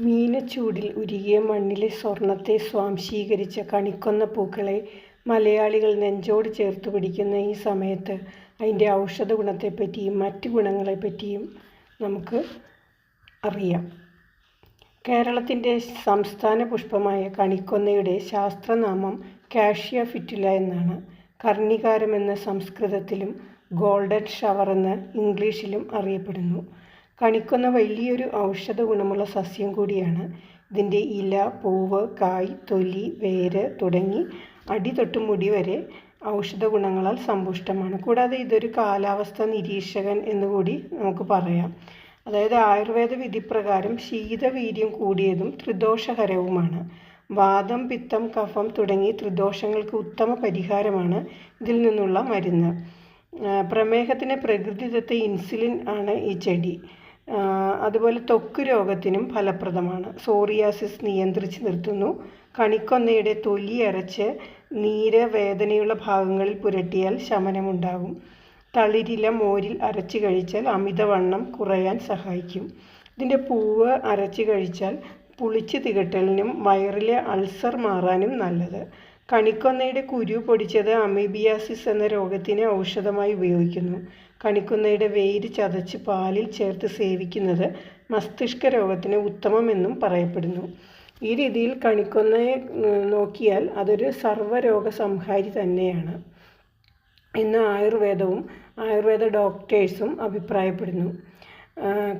മീനച്ചൂടിൽ ഉരുകിയ മണ്ണിലെ സ്വർണത്തെ സ്വാംശീകരിച്ച കണിക്കൊന്ന പൂക്കളെ മലയാളികൾ നെഞ്ചോട് ചേർത്ത് പിടിക്കുന്ന ഈ സമയത്ത് അതിന്റെ ഔഷധ ഗുണത്തെപ്പറ്റിയും മറ്റ് ഗുണങ്ങളെപ്പറ്റിയും നമുക്ക് അറിയാം. കേരളത്തിന്റെ സംസ്ഥാന പുഷ്പമായ കണിക്കൊന്നയുടെ ശാസ്ത്രനാമം കാഷ്യ ഫിറ്റുല എന്നാണ്. കർണികാരം എന്ന സംസ്കൃതത്തിലും ഗോൾഡൻ ഷവർ എന്ന് ഇംഗ്ലീഷിലും അറിയപ്പെടുന്നു. കണിക്കൊന്ന വലിയൊരു ഔഷധ ഗുണമുള്ള സസ്യം കൂടിയാണ്. ഇതിന്റെ ഇല പൂവ് കായ് തൊലി വേര് തുടങ്ങി അടി തൊട്ട് മുടി വരെ ഔഷധ ഗുണങ്ങളാൽ സമ്പുഷ്ടമാണ്. കൂടാതെ ഇതൊരു കാലാവസ്ഥ നിരീക്ഷകൻ എന്നുകൂടി നമുക്ക് പറയാം. അതായത് ആയുർവേദ വിധിപ്രകാരം ശീതവീര്യം കൂടിയതും ത്രിദോഷകരവുമാണ്. വാദം പിത്തം കഫം തുടങ്ങി ത്രിദോഷങ്ങൾക്ക് ഉത്തമ പരിഹാരമാണ് ഇതിൽ നിന്നുള്ള മരുന്ന്. പ്രമേഹത്തിന് പ്രകൃതിദത്ത ഇൻസുലിൻ ആണ് ഈ ചെടി. അതുപോലെ ത്വക്ക് രോഗത്തിനും ഫലപ്രദമാണ്. സോറിയാസിസ് നിയന്ത്രിച്ച് നിർത്തുന്നു. കണിക്കൊന്നയുടെ തൊലി അരച്ച് നീര് വേദനയുള്ള ഭാഗങ്ങളിൽ പുരട്ടിയാൽ ശമനമുണ്ടാകും. തളിരില മോരിൽ അരച്ച് കഴിച്ചാൽ അമിതവണ്ണം കുറയാൻ സഹായിക്കും. ഇതിന്റെ പൂവ് അരച്ച് കഴിച്ചാൽ പുളിച്ച് തികട്ടലിനും വയറിലെ അൾസർ മാറാനും നല്ലത്. കണിക്കൊന്നയുടെ കുരു പൊടിച്ചത് അമീബിയാസിസ് എന്ന രോഗത്തിന് ഔഷധമായി ഉപയോഗിക്കുന്നു. കണിക്കൊന്നയുടെ വേര് ചതച്ച് പാലിൽ ചേർത്ത് സേവിക്കുന്നത് മസ്തിഷ്ക രോഗത്തിന് ഉത്തമമെന്നും പറയപ്പെടുന്നു. ഈ രീതിയിൽ കണിക്കൊന്നയെ നോക്കിയാൽ അതൊരു സർവരോഗ സംഹാരി തന്നെയാണ്. എന്ന് ആയുർവേദവും ആയുർവേദ ഡോക്ടേഴ്സും അഭിപ്രായപ്പെടുന്നു.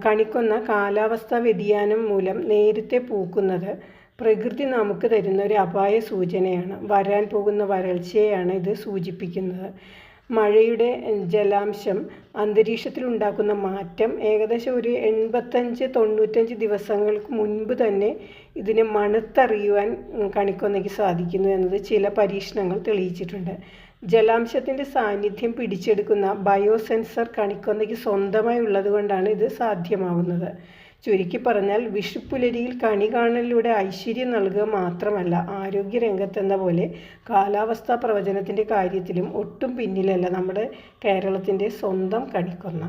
കണിക്കൊന്ന കാലാവസ്ഥാ വ്യതിയാനം മൂലം നേരത്തെ പൂക്കുന്നത് പ്രകൃതി നമുക്ക് തരുന്ന ഒരു അപായ സൂചനയാണ്. വരാൻ പോകുന്ന വരൾച്ചയെയാണ് ഇത് സൂചിപ്പിക്കുന്നത്. മഴയുടെ ജലാംശം അന്തരീക്ഷത്തിൽ ഉണ്ടാക്കുന്ന മാറ്റം ഏകദേശം ഒരു എൺപത്തഞ്ച് തൊണ്ണൂറ്റഞ്ച് ദിവസങ്ങൾക്ക് മുൻപ് തന്നെ ഇതിനെ മണത്തറിയുവാൻ കണിക്കൊന്നയ്ക്ക് സാധിക്കുന്നു എന്നത് ചില പരീക്ഷണങ്ങൾ തെളിയിച്ചിട്ടുണ്ട്. ജലാംശത്തിന്റെ സാന്നിധ്യം പിടിച്ചെടുക്കുന്ന ബയോസെൻസർ കണിക്കൊന്നയ്ക്ക് സ്വന്തമായി ഉള്ളതുകൊണ്ടാണ് ഇത് സാധ്യമാവുന്നത്. ചുരുക്കി പറഞ്ഞാൽ വിഷുപ്പുലരിയിൽ കണി കാണലിലൂടെ ഐശ്വര്യം നൽകുക മാത്രമല്ല ആരോഗ്യരംഗത്തെന്ന പോലെ കാലാവസ്ഥാ പ്രവചനത്തിന്റെ കാര്യത്തിലും ഒട്ടും പിന്നിലല്ല നമ്മുടെ കേരളത്തിന്റെ സ്വന്തം കണിക്കൊന്ന.